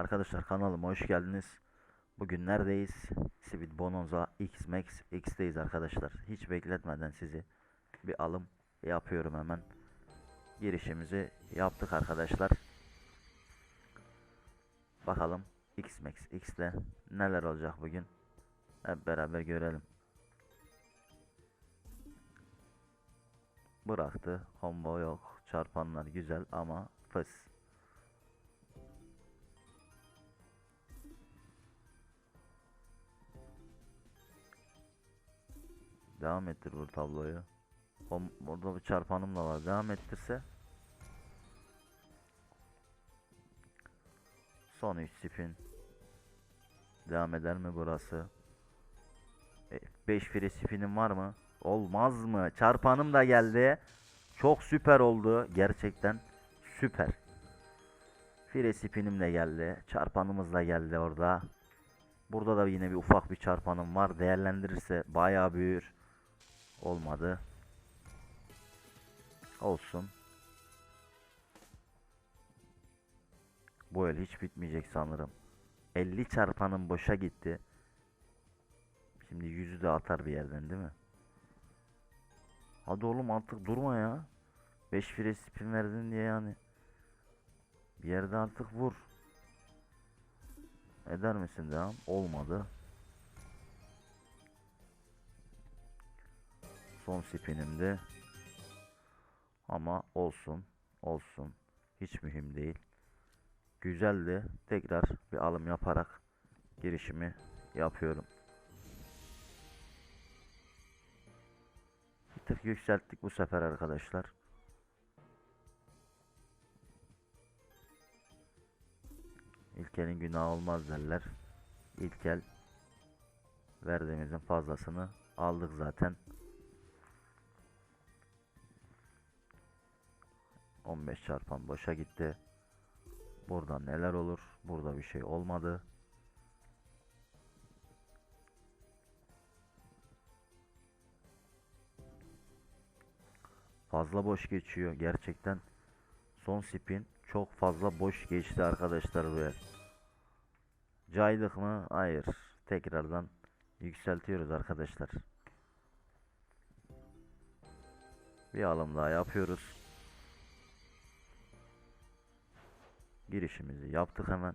Arkadaşlar kanalıma hoş geldiniz. Bugün neredeyiz? Sweet Bonanza X Max X'teyiz arkadaşlar. Hiç bekletmeden sizi bir alım yapıyorum hemen. Girişimizi yaptık arkadaşlar. Bakalım X Max X'te neler olacak bugün. Hep beraber görelim. Bıraktı. Combo yok. Çarpanlar güzel ama fıs. Devam ettir bu tabloyu. Hom burada bir çarpanım da var. Devam ettirse. Son 3 spin. Devam eder mi burası? 5 free spinim var mı? Olmaz mı? Çarpanım da geldi. Çok süper oldu. Gerçekten süper. Free spinim de geldi. Çarpanımız da geldi orada. Burada da yine bir ufak bir çarpanım var. Değerlendirirse bayağı büyür. Olmadı. Olsun. Bu el hiç bitmeyecek sanırım. 50 çarpanım boşa gitti. Şimdi yüzü de atar bir yerden değil mi? Hadi oğlum artık durma ya. 5 free spin verdin diye yani. Bir yerde artık vur. Eder misin devam? Olmadı. Son spinimdi. Ama olsun. Olsun. Hiç mühim değil. Güzeldi. Tekrar bir alım yaparak girişimi yapıyorum. Bir tık yükselttik bu sefer arkadaşlar. İlkelin günahı olmaz derler. İlkel verdiğimizin fazlasını aldık zaten. 15 çarpan boşa gitti. Burada neler olur? Burada bir şey olmadı. Fazla boş geçiyor. Gerçekten son spin çok fazla boş geçti arkadaşlar yer. Caydık mı? Hayır. Tekrardan yükseltiyoruz arkadaşlar. Bir alım daha yapıyoruz. Girişimizi yaptık hemen.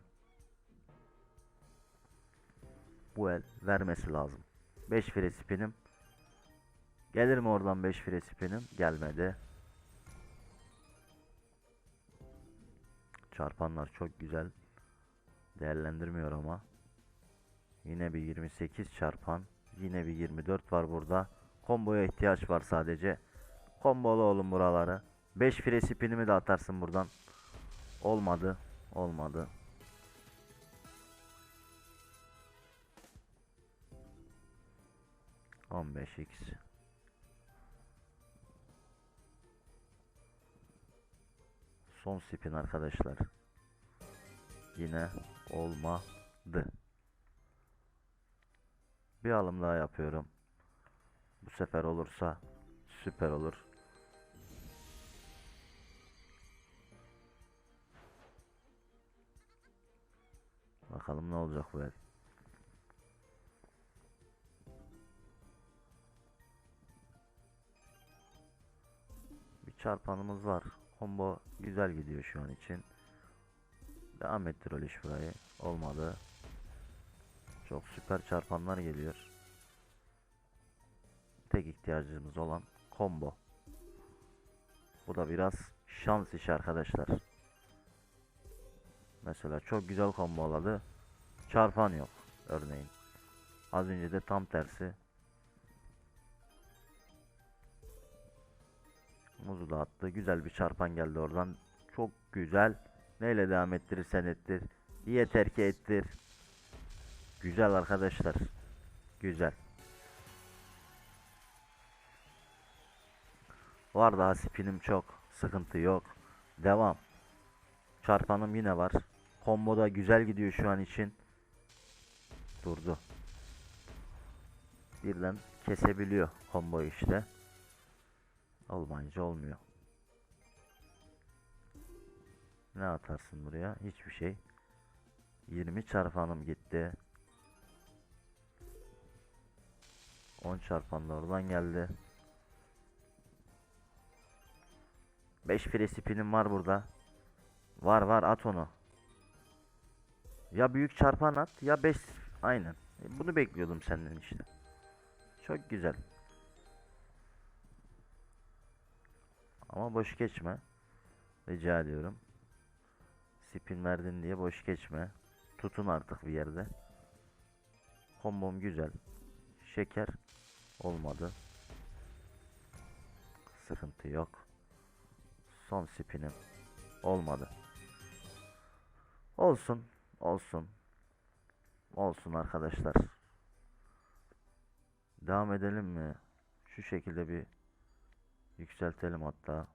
Bu el vermesi lazım. 5 free spinim. Gelir mi oradan 5 free spinim? Gelmedi. Çarpanlar çok güzel. Değerlendirmiyor ama. Yine bir 28 çarpan. Yine bir 24 var burada. Komboya ihtiyaç var sadece. Kombolu olun buraları. 5 free spinimi de atarsın buradan. Olmadı. Olmadı. On beş x. Son spin arkadaşlar. Yine olmadı. Bir alım daha yapıyorum. Bu sefer olursa süper olur. Bakalım ne olacak bu el. Bir çarpanımız var. Combo güzel gidiyor şu an için. Devam ettir öyle burayı. Olmadı. Çok süper çarpanlar geliyor. Tek ihtiyacımız olan combo. Bu da biraz şans işi arkadaşlar. Mesela çok güzel komboladı. Çarpan yok örneğin. Az önce de tam tersi. Muzu da attı. Güzel bir çarpan geldi oradan. Çok güzel. Neyle devam ettirirsen ettir. Yeter ki ettir. Güzel arkadaşlar. Güzel. Var daha spinim çok. Sıkıntı yok. Devam. Çarpanım yine var. Combo da güzel gidiyor şu an için. Durdu. Birden kesebiliyor combo işte. Olmayınca olmuyor. Ne atarsın buraya? Hiçbir şey. 20 çarpanım gitti. 10 çarpan da oradan geldi. 5 free spin'im var burada. Var var at onu. Ya büyük çarpan at ya 5 aynen. E, Bunu bekliyordum senden işte. Çok güzel. Ama boş geçme. Rica ediyorum. Spin verdin diye boş geçme. Tutun artık bir yerde. Kombom güzel. Şeker olmadı. Sıkıntı yok. Son spinim olmadı. Olsun, olsun. Olsun arkadaşlar. Devam edelim mi? Şu şekilde bir yükseltelim hatta.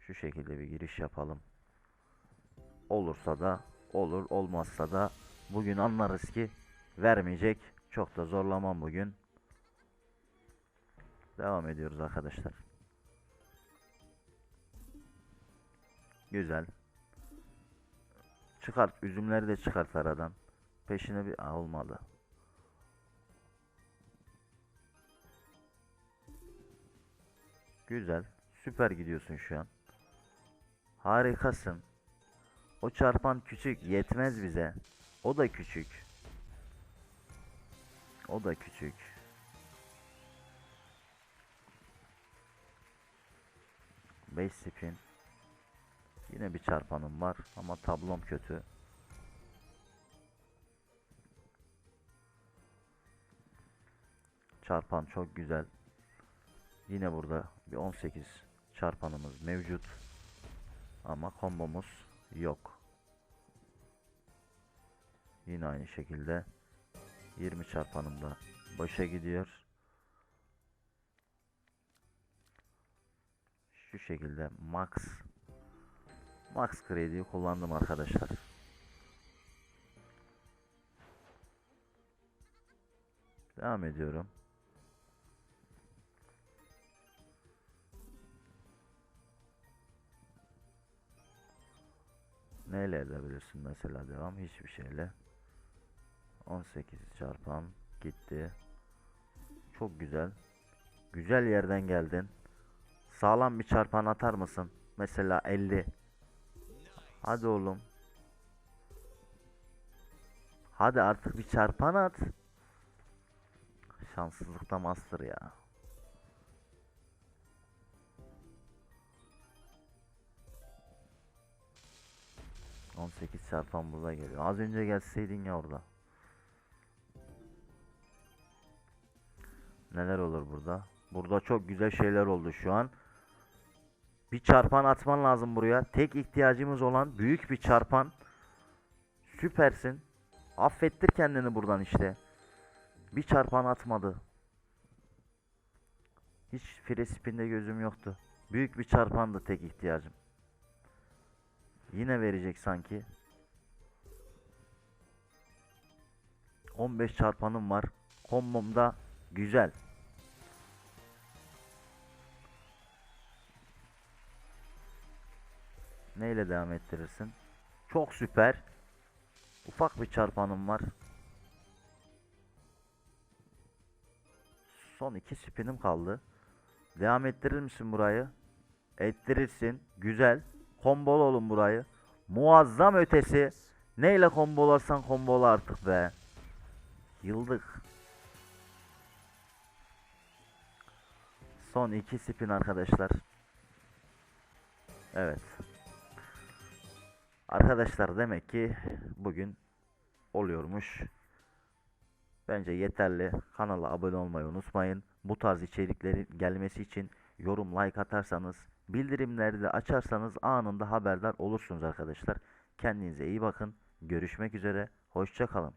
Şu şekilde bir giriş yapalım. Olursa da olur, olmazsa da bugün anlarız ki vermeyecek. Çok da zorlamam bugün. Devam ediyoruz arkadaşlar. Güzel. Çıkart üzümleri de çıkart aradan. Peşine bir Aa, olmadı. Güzel. Süper gidiyorsun şu an. Harikasın. O çarpan küçük yetmez bize. O da küçük. O da küçük. Beş spin. Yine bir çarpanım var ama tablom kötü. Çarpan çok güzel. Yine burada bir 18 çarpanımız mevcut. Ama kombomuz yok. Yine aynı şekilde 20 çarpanım da başa gidiyor. Şu şekilde max max krediyi kullandım arkadaşlar. Devam ediyorum. Neyle edebilirsin mesela? Devam hiçbir şeyle. 18 çarpan gitti. Çok güzel. Güzel yerden geldin. Sağlam bir çarpan atar mısın? Mesela 50 hadi oğlum hadi artık bir çarpan at şanssızlıkta master ya 18 çarpan burada geliyor. Az önce gelseydin ya orada. Neler olur burada? Burada çok güzel şeyler oldu şu an. Bir çarpan atman lazım buraya. Tek ihtiyacımız olan büyük bir çarpan. Süpersin. Affettir kendini buradan işte. Bir çarpan atmadı. Hiç spin'de gözüm yoktu. Büyük bir çarpandı tek ihtiyacım. Yine verecek sanki. 15 çarpanım var. Kombom da güzel. Neyle devam ettirirsin? Çok süper. Ufak bir çarpanım var. Son iki spinim kaldı. Devam ettirir misin burayı? Ettirirsin. Güzel. Kombol olun burayı. Muazzam ötesi. Neyle kombolarsan kombola artık be. Yıldık. Son iki spin arkadaşlar. Evet. Arkadaşlar demek ki bugün oluyormuş. Bence yeterli. Kanala abone olmayı unutmayın. Bu tarz içeriklerin gelmesi için yorum like atarsanız bildirimleri de açarsanız anında haberdar olursunuz arkadaşlar. Kendinize iyi bakın. Görüşmek üzere. Hoşça kalın.